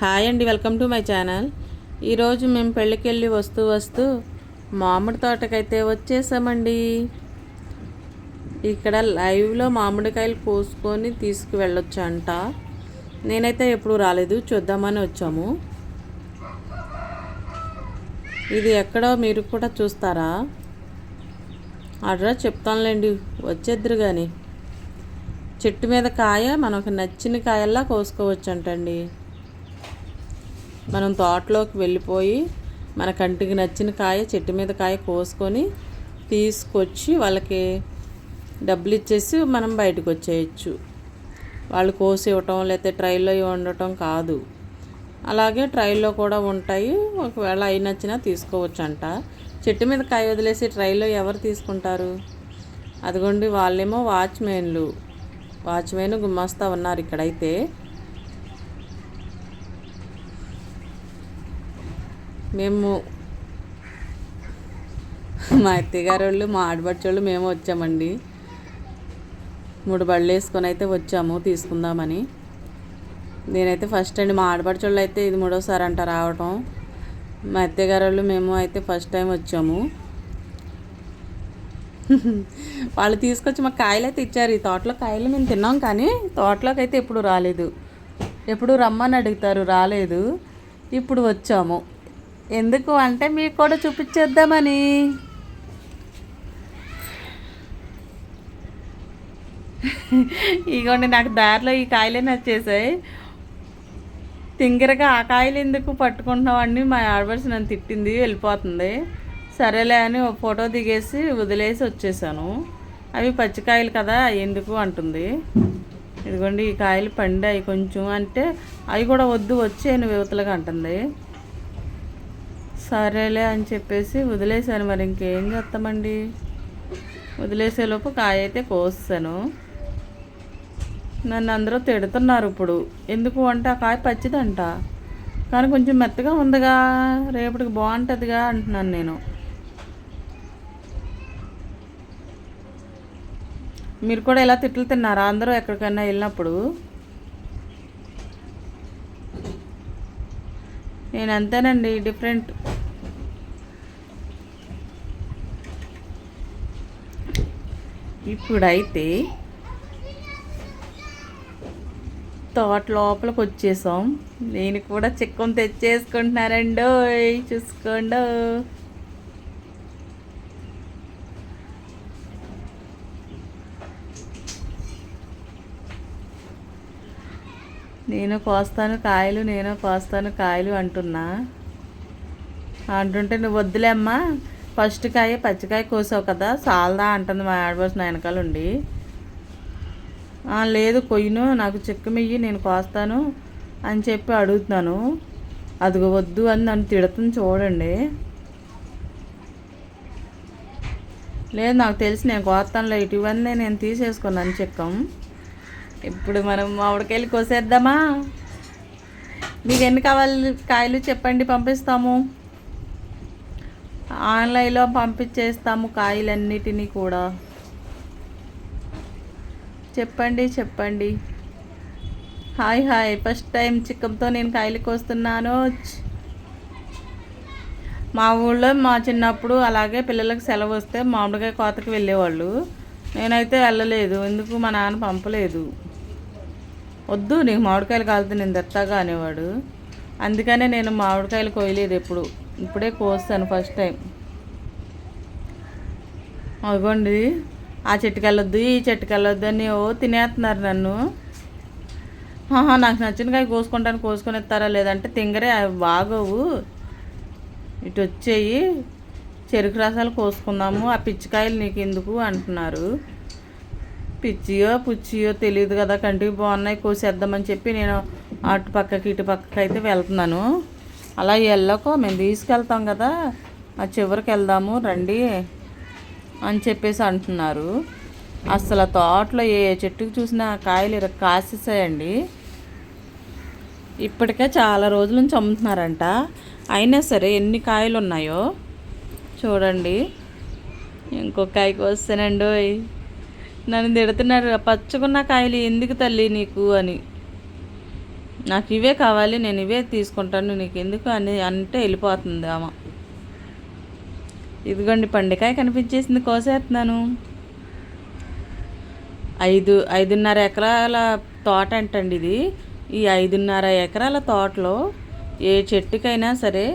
Hi అండి welcome to my channel. ఈరోజు మేము పెళ్ళికెళ్ళి వస్తూ వస్తూ మామిడి తోటకైతే వచ్చేసామండి. ఇక్కడ లైవ్లో మామిడికాయలు కోసుకొని తీసుకువెళ్ళొచ్చు అంట నేనైతే ఎప్పుడు రాలేదు చూద్దామని వచ్చాము. ఇది ఎక్కడో మీరు కూడా చూస్తారా? అడ్రస్ చెప్తానులేండి వచ్చేద్దరు కానీ చెట్టు మీద కాయ మనకు నచ్చిన కాయల్లా కోసుకోవచ్చు అంటండి మనం తోటలోకి వెళ్ళిపోయి మన కంటికి నచ్చిన కాయ చెట్టు మీద కాయ కోసుకొని తీసుకొచ్చి వాళ్ళకి డబ్బులు ఇచ్చేసి మనం బయటకు వచ్చేయచ్చు. వాళ్ళు కోసి ఇవ్వటం లేకపోతే ట్రైల్లో ఉండటం కాదు. అలాగే ట్రైల్లో కూడా ఉంటాయి. ఒకవేళ అవి నచ్చినా తీసుకోవచ్చు అంట చెట్టు మీద కాయ వదిలేసి ట్రైల్లో ఎవరు తీసుకుంటారు? అదిగోండి వాళ్ళేమో వాచ్మెన్లు. వాచ్మెన్ గుమ్మస్తా ఉన్నారు ఇక్కడైతే. మేము మా అత్తయ్యగారు వాళ్ళు మా ఆడబడ్చోళ్ళు మేము వచ్చామండి. మూడు బళ్ళు వేసుకొని అయితే వచ్చాము తీసుకుందామని. నేనైతే ఫస్ట్ అండి మా ఆడపడుచోళ్ళు అయితే ఇది మూడోసారి అంట రావటం. మా అత్తయ్యగారు వాళ్ళు మేము అయితే ఫస్ట్ టైం వచ్చాము. వాళ్ళు తీసుకొచ్చి మాకు కాయలు అయితే ఇచ్చారు. ఈ తోటలో కాయలు మేము తిన్నాం కానీ తోటలోకి అయితే ఎప్పుడు రాలేదు. ఎప్పుడు రమ్మని అడుగుతారు రాలేదు. ఇప్పుడు వచ్చాము. ఎందుకు అంటే మీకు కూడా చూపించేద్దామని. ఇగోండి నాకు దారిలో ఈ కాయలే నచ్చేసాయి. తింగరగా ఆ కాయలు ఎందుకు పట్టుకుంటున్నామండి మా ఆడబడిసి నన్ను తిట్టింది వెళ్ళిపోతుంది. సరేలే అని ఒక ఫోటో దిగేసి వదిలేసి వచ్చేసాను. అవి పచ్చికాయలు కదా ఎందుకు అంటుంది. ఇదిగోండి ఈ కాయలు పండాయి కొంచెం అంటే అవి కూడా వద్దు వచ్చేయను యువతలుగా అంటుంది. సరేలే అని చెప్పేసి వదిలేసాను మరి ఇంకేం చేస్తామండి? వదిలేసేలోపు కాయ అయితే కోస్తాను. నన్ను అందరూ తిడుతున్నారు ఇప్పుడు. ఎందుకు అంటే ఆ కాయ పచ్చిదంట. కానీ కొంచెం మెత్తగా ఉందిగా. రేపటికి బాగుంటుందిగా అంటున్నాను నేను. మీరు కూడా ఇలా తిట్లు తిన్నారా? అందరూ ఎక్కడికైనా వెళ్ళినప్పుడు? నేను అంతేనండి డిఫరెంట్. ఇప్పుడైతే తోట లోపలికి వచ్చేసాం. నేను కూడా చిక్కం తెచ్చేసుకుంటున్నారండో చూసుకోండి. నేను కోస్తాను కాయలు నేను కోస్తాను కాయలు అంటున్నా. అంటుంటే నువ్వు వద్దులేమ్మా. ఫస్ట్ కాయ పచ్చికాయ కోసావు కదా సాల్దా అంటుంది మా ఆడబడుసిన వెనకాల ఉండి లేదు కొయ్యను నాకు చెక్కమెయ్యి నేను కోస్తాను అని చెప్పి అడుగుతున్నాను. అదిగో వద్దు అని నన్ను తిడుతుంది చూడండి. లేదు నాకు తెలిసి నేను కోస్తానులే ఇటువన్నీ నేను తీసేసుకున్నాను చెక్కం. ఇప్పుడు మనం మామిడికాయలు కోసేద్దామా? మీకు ఎన్ని కావాలి కాయలు చెప్పండి పంపిస్తాము. ఆన్లైన్లో పంపించేస్తాము కాయలన్నిటినీ కూడా. చెప్పండి చెప్పండి. Hi hi. ఫస్ట్ టైం చిక్కంతో నేను కాయలు కోస్తున్నాను. మా ఊళ్ళో మా చిన్నప్పుడు అలాగే పిల్లలకు సెలవు వస్తే మామిడికాయ కోతకి వెళ్ళేవాళ్ళు. నేనైతే వెళ్ళలేదు. ఎందుకు? మా నాన్న పంపలేదు. వద్దు నీకు మామిడికాయలు కాలుతుంది నేను దత్తాగా అనేవాడు. అందుకనే నేను మామిడికాయలు కోయలేదు ఎప్పుడు. ఇప్పుడే కోస్తాను ఫస్ట్ టైం అదిగోండి ఆ చెట్టుకి వెళ్ళొద్దు ఈ చెట్టుకి వెళ్ళొద్దు అని ఓ తినేస్తున్నారు నన్ను. నాకు నచ్చిన కాయ కోసుకుంటాను కోసుకొని ఇస్తారా లేదంటే తింగరే అవి బాగోవు. ఇటు వచ్చేయి చెరుకు రసాలు కోసుకుందాము ఆ పిచ్చికాయలు నీకు ఎందుకు అంటున్నారు. పిచ్చియో పుచ్చియో తెలియదు కదా కంటికి బాగున్నాయి కోసేద్దామని చెప్పి నేను అటు పక్కకి ఇటు పక్కకి అయితే వెళ్తున్నాను. అలా వెళ్ళకో మేము తీసుకెళ్తాం కదా ఆ చివరికి వెళ్దాము రండి అని చెప్పేసి అంటున్నారు. అసలు ఆ తోటలో ఏ చెట్టుకు చూసినా కాయలు ఇర కాసేసాయండి. ఇప్పటికే చాలా రోజుల నుంచి అమ్ముతున్నారంట. అయినా సరే ఎన్ని కాయలు ఉన్నాయో చూడండి. ఇంకో కాయకు వస్తానండి నన్ను తిడుతున్నారు పచ్చకున్న కాయలు ఎందుకు తల్లి నీకు? అని. నాకు ఇవే కావాలి నేను ఇవే తీసుకుంటాను నీకు ఎందుకు అని అంటే వెళ్ళిపోతుంది ఆమె. ఇదిగోండి పండికాయ కనిపించేసింది కోసేస్తున్నాను. ఐదు ఐదున్నర ఎకరాల తోట అంటండి ఇది. ఈ ఐదున్నర ఎకరాల తోటలో ఏ చెట్టుకైనా సరే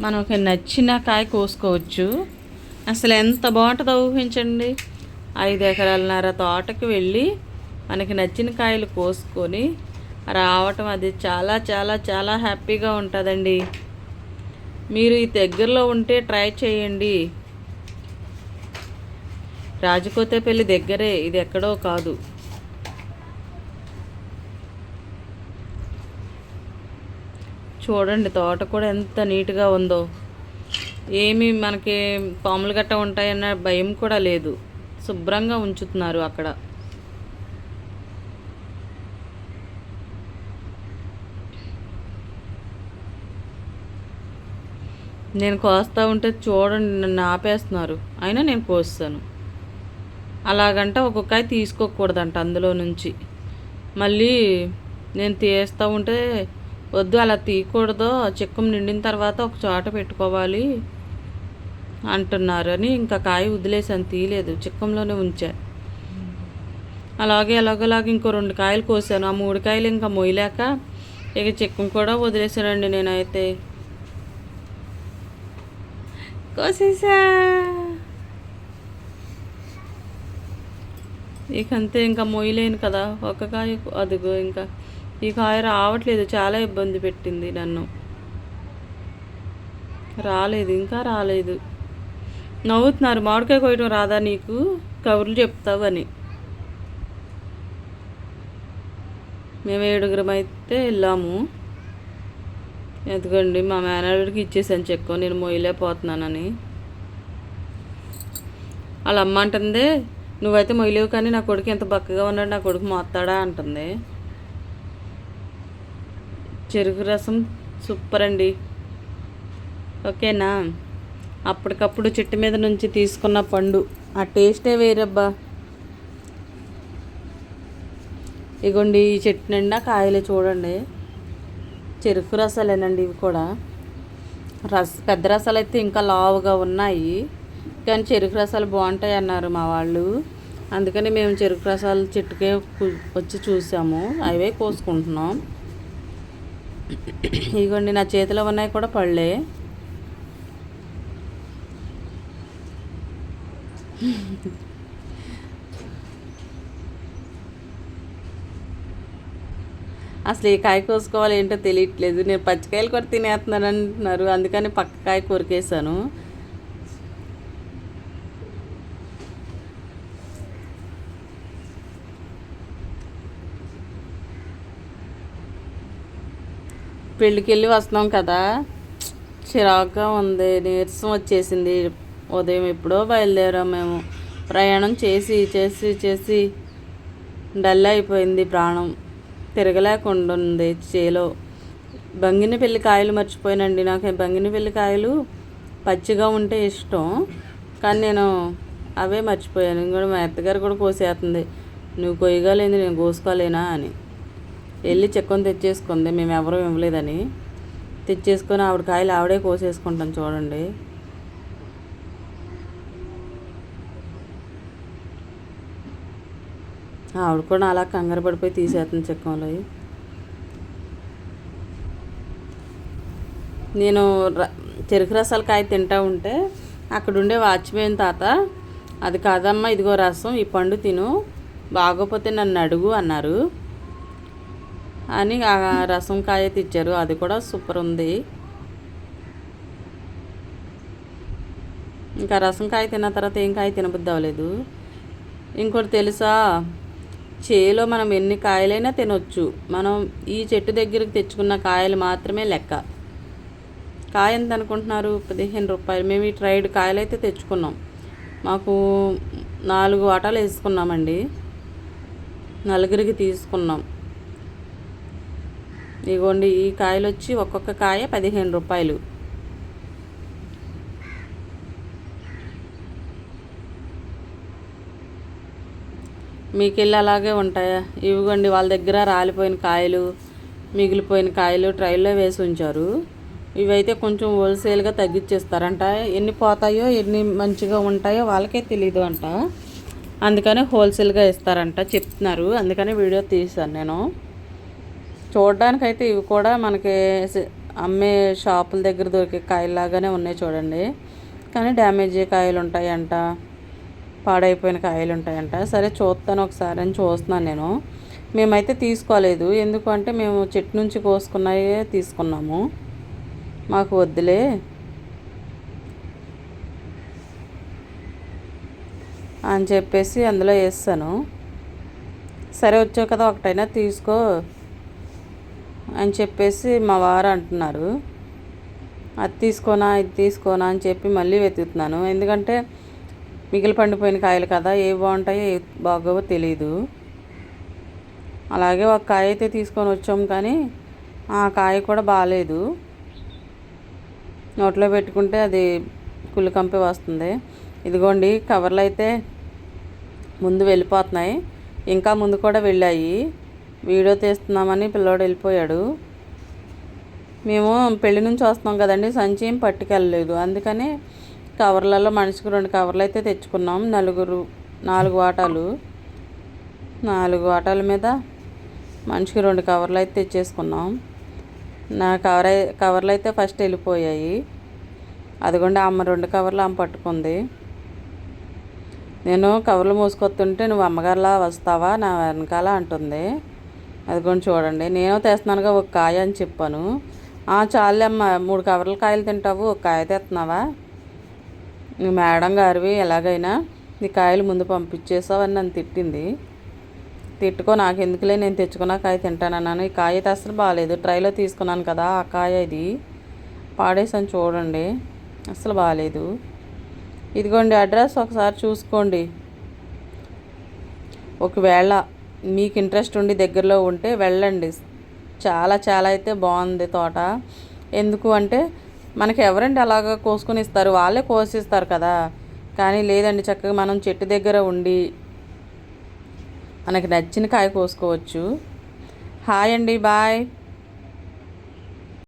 మనకి నచ్చిన కాయ కోసుకోవచ్చు. అసలు ఎంత బాగుంటుందో ఊహించండి. ఐదు ఎకరాలన్నర తోటకి వెళ్ళి మనకి నచ్చిన కాయలు కోసుకొని రావటం అది చాలా చాలా చాలా హ్యాపీగా ఉంటుందండి. మీరు ఈ దగ్గరలో ఉంటే ట్రై చేయండి. రాజకోతేపల్లి దగ్గరే ఇది ఎక్కడో కాదు. చూడండి తోట కూడా ఎంత నీట్గా ఉందో. ఏమి మనకి పాములు గట్ట ఉంటాయన్న భయం కూడా లేదు. శుభ్రంగా ఉంచుతున్నారు అక్కడ. నేను కోస్తా ఉంటే చూడండి నన్ను ఆపేస్తున్నారు. అయినా నేను కోస్తాను. అలాగంట ఒక్కొక్కయి తీసుకోకూడదంట అందులో నుంచి. మళ్ళీ నేను తీస్తూ ఉంటే వద్దు అలా తీయకూడదు. చిక్కం నిండిన తర్వాత ఒక చోట పెట్టుకోవాలి అంటున్నారు అని ఇంకా కాయ వదిలేసాను తీయలేదు. చిక్కంలోనే ఉంచా. అలాగే ఎలాగోలాగ ఇంకో రెండు కాయలు కోసాను. ఆ మూడు కాయలు ఇంకా మొయ్యలేక ఇక చిక్కం కూడా వదిలేసానండి నేనైతే. కోసేసా. ఇక అంతే ఇంకా మొయ్యలేను కదా. ఒక కాయ అదిగో ఇంకా. ఈ కాయ రావట్లేదు. చాలా ఇబ్బంది పెట్టింది నన్ను. రాలేదు. ఇంకా రాలేదు. నవ్వుతున్నారు. మామిడికాయ కోయటం రాదా నీకు? కబుర్లు చెప్తావని మేము ఏడుగురం అయితే వెళ్ళాము. ఎందుకండి మా మేనేజర్కి ఇచ్చేసాను చెక్కు నేను మొయ్యలేకపోతున్నానని. వాళ్ళ అమ్మ అంటుంది నువ్వైతే మొయ్యలేవు కానీ నా కొడుకు ఎంత బక్కగా ఉన్నాడు నా కొడుకు మోస్తాడా అంటుంది. చెరుకు రసం సూపర్ అండి. ఓకేనా? అప్పటికప్పుడు చెట్టు మీద నుంచి తీసుకున్న పండు. ఆ టేస్టే వేరబ్బా. ఇగోండి ఈ చెట్టు నిండా కాయలు చూడండి. చెరుకు రసాలేనండి ఇవి కూడా. రస పెద్ద రసాలు అయితే ఇంకా లావుగా ఉన్నాయి. కానీ చెరుకు రసాలు బాగుంటాయి అన్నారు మా వాళ్ళు. అందుకని మేము చెరుకు రసాలు చెట్టుకే వచ్చి చూసాము. అవే కోసుకుంటున్నాం. ఇదిగోండి నా చేతిలో ఉన్నాయి కూడా పళ్ళే. అసలు ఈ కాయ కోసుకోవాలి ఏంటో తెలియట్లేదు. నేను పచ్చికాయలు కూడా తినేస్తున్నాను అంటున్నారు. అందుకని పక్క కాయ కొరికేసాను పెళ్ళికి వెళ్ళి వస్తున్నాం కదా. చిరాకుగా ఉంది. నీరసం వచ్చేసింది. ఉదయం ఎప్పుడో బయలుదేరాం మేము. ప్రయాణం చేసి చేసి చేసి డల్ అయిపోయింది ప్రాణం. తిరగలేకుండా ఉంది చేలో. బంగిని పెళ్ళి కాయలు మర్చిపోయానండి నాకు. బంగిన పెళ్ళి కాయలు పచ్చిగా ఉంటే ఇష్టం కానీ నేను అవే మర్చిపోయాను. ఇంకా మా అత్తగారు కూడా కోసేస్తుంది. నువ్వు కొయ్యగలేదు నేను కోసుకోలేనా అని. వెళ్ళి చెక్కని తెచ్చేసుకుంది. మేము ఎవరూ ఇవ్వలేదని. తెచ్చేసుకొని ఆవిడ కాయలు ఆవిడే కోసేసుకుంటాం చూడండి. ఆవిడ కూడా అలా కంగారు పడిపోయి తీసేస్తుంది చిక్కంలో నేను చెరుకు రసాల కాయ తింటా ఉంటే అక్కడుండే వాచ్మెన్ తాత అది కాదమ్మా ఇదిగో రసం ఈ పండు తిను బాగోపోతే నన్ను అడుగు అన్నారు. అని ఆ రసం కాయ తెచ్చారు. అది కూడా సూపర్ ఉంది. ఇంకా రసం కాయ తిన్న తర్వాత ఏం కాయ తినబుద్ధి అవ్వలేదు. ఇంకోటి తెలుసా? చేలో మనం ఎన్ని కాయలైనా తినొచ్చు. మనం ఈ చెట్టు దగ్గరికి తెచ్చుకున్న కాయలు మాత్రమే లెక్క. కాయ ఎంత అనుకుంటున్నారు? పదిహేను రూపాయలు. మేము ఈ ట్రైడ్ కాయలు అయితే తెచ్చుకున్నాం. మాకు నాలుగు వాటాలు వేసుకున్నామండి. నలుగురికి తీసుకున్నాం. ఇగోండి ఈ కాయలు వచ్చి ఒక్కొక్క కాయ పదిహేను రూపాయలు. మీకు వెళ్ళి అలాగే ఉంటాయా? ఇవిగోండి వాళ్ళ దగ్గర రాలిపోయిన కాయలు మిగిలిపోయిన కాయలు ట్రైల్లో వేసి ఉంచారు. ఇవైతే కొంచెం హోల్సేల్గా తగ్గించేస్తారంట ఎన్ని పోతాయో ఎన్ని మంచిగా ఉంటాయో వాళ్ళకే తెలియదు అంట. అందుకని హోల్సేల్గా ఇస్తారంట చెప్తున్నారు. అందుకని వీడియో తీశాను నేను. చూడడానికైతే ఇవి కూడా మనకి అమ్మే షాపుల దగ్గర దొరికే కాయలాగానే ఉన్నాయి చూడండి. కానీ డ్యామేజ్ కాయలు ఉంటాయంట. పాడైపోయిన కాయలు ఉంటాయంట సరే చూస్తాను ఒకసారి అని చూస్తున్నాను నేను. మేమైతే తీసుకోలేదు. ఎందుకంటే మేము చెట్టు నుంచి కోసుకున్నాయే తీసుకున్నాము. మాకు వద్దులే. అని చెప్పేసి అందులో వేస్తాను. సరే వచ్చావు కదా ఒకటైనా తీసుకో అని చెప్పేసి మా వారు అంటున్నారు. అది తీసుకోనా ఇది తీసుకోనా అని చెప్పి మళ్ళీ వెతుకుతున్నాను. ఎందుకంటే మిగిలి పండిపోయిన కాయలు కదా ఏ బాగుంటాయో ఏ బాగోవో తెలియదు అలాగే ఒక కాయ అయితే తీసుకొని వచ్చాం కానీ ఆ కాయ కూడా బాగాలేదు నోట్లో పెట్టుకుంటే అది కుళ్ళు కంపి వస్తుంది. ఇదిగోండి కవర్లు అయితే ముందు వెళ్ళిపోతున్నాయి. ఇంకా ముందు కూడా వెళ్ళాయి. వీడియో తీస్తున్నామని పిల్లోడు వెళ్ళిపోయాడు. మేము పెళ్ళి నుంచి వస్తున్నాం కదండి సంచి ఏం పట్టుకెళ్ళలేదు. అందుకని కవర్లలో మనిషికి రెండు కవర్లు అయితే తెచ్చుకున్నాం. నలుగురు నాలుగు వాటాలు. నాలుగు వాటాల మీద మనిషికి రెండు కవర్లు అయితే తెచ్చేసుకున్నాం. నా కవర్ కవర్లు అయితే ఫస్ట్ వెళ్ళిపోయాయి. అదిగోండి అమ్మ రెండు కవర్లు ఆమె పట్టుకుంది. నేను కవర్లు మూసుకొస్తుంటే నువ్వు అమ్మగారిలా వస్తావా? నా వెనకాల అంటుంది. అదిగోండి చూడండి నేను తెస్తున్నానుగా ఒక కాయ అని చెప్పాను. చాలే అమ్మ మూడు కవర్ల కాయలు తింటావు ఒక కాయ తెస్తున్నావా? మేడం గారివి ఎలాగైనా నీ కాయలు ముందు పంపించేసావని నన్ను తిట్టింది. తిట్టుకో నాకు ఎందుకులే నేను తెచ్చుకున్న కాయ తింటానన్నాను ఈ కాయ అయితే అసలు బాగాలేదు ట్రైలో తీసుకున్నాను కదా ఆ కాయ ఇది. పాడేసాను చూడండి. అసలు బాగాలేదు ఇదిగోండి అడ్రస్ ఒకసారి చూసుకోండి. ఒకవేళ మీకు ఇంట్రెస్ట్ ఉండి దగ్గరలో ఉంటే వెళ్ళండి. చాలా చాలా అయితే బాగుంది తోట. ఎందుకు అంటే మనకి ఎవరండి అలాగ కోసుకొని ఇస్తారు వాళ్ళే కోసిస్తారు కదా. కానీ లేదండి చక్కగా మనం చెట్టు దగ్గర ఉండి మనకి నచ్చిన కాయ కోసుకోవచ్చు. హాయ్ అండి బాయ్.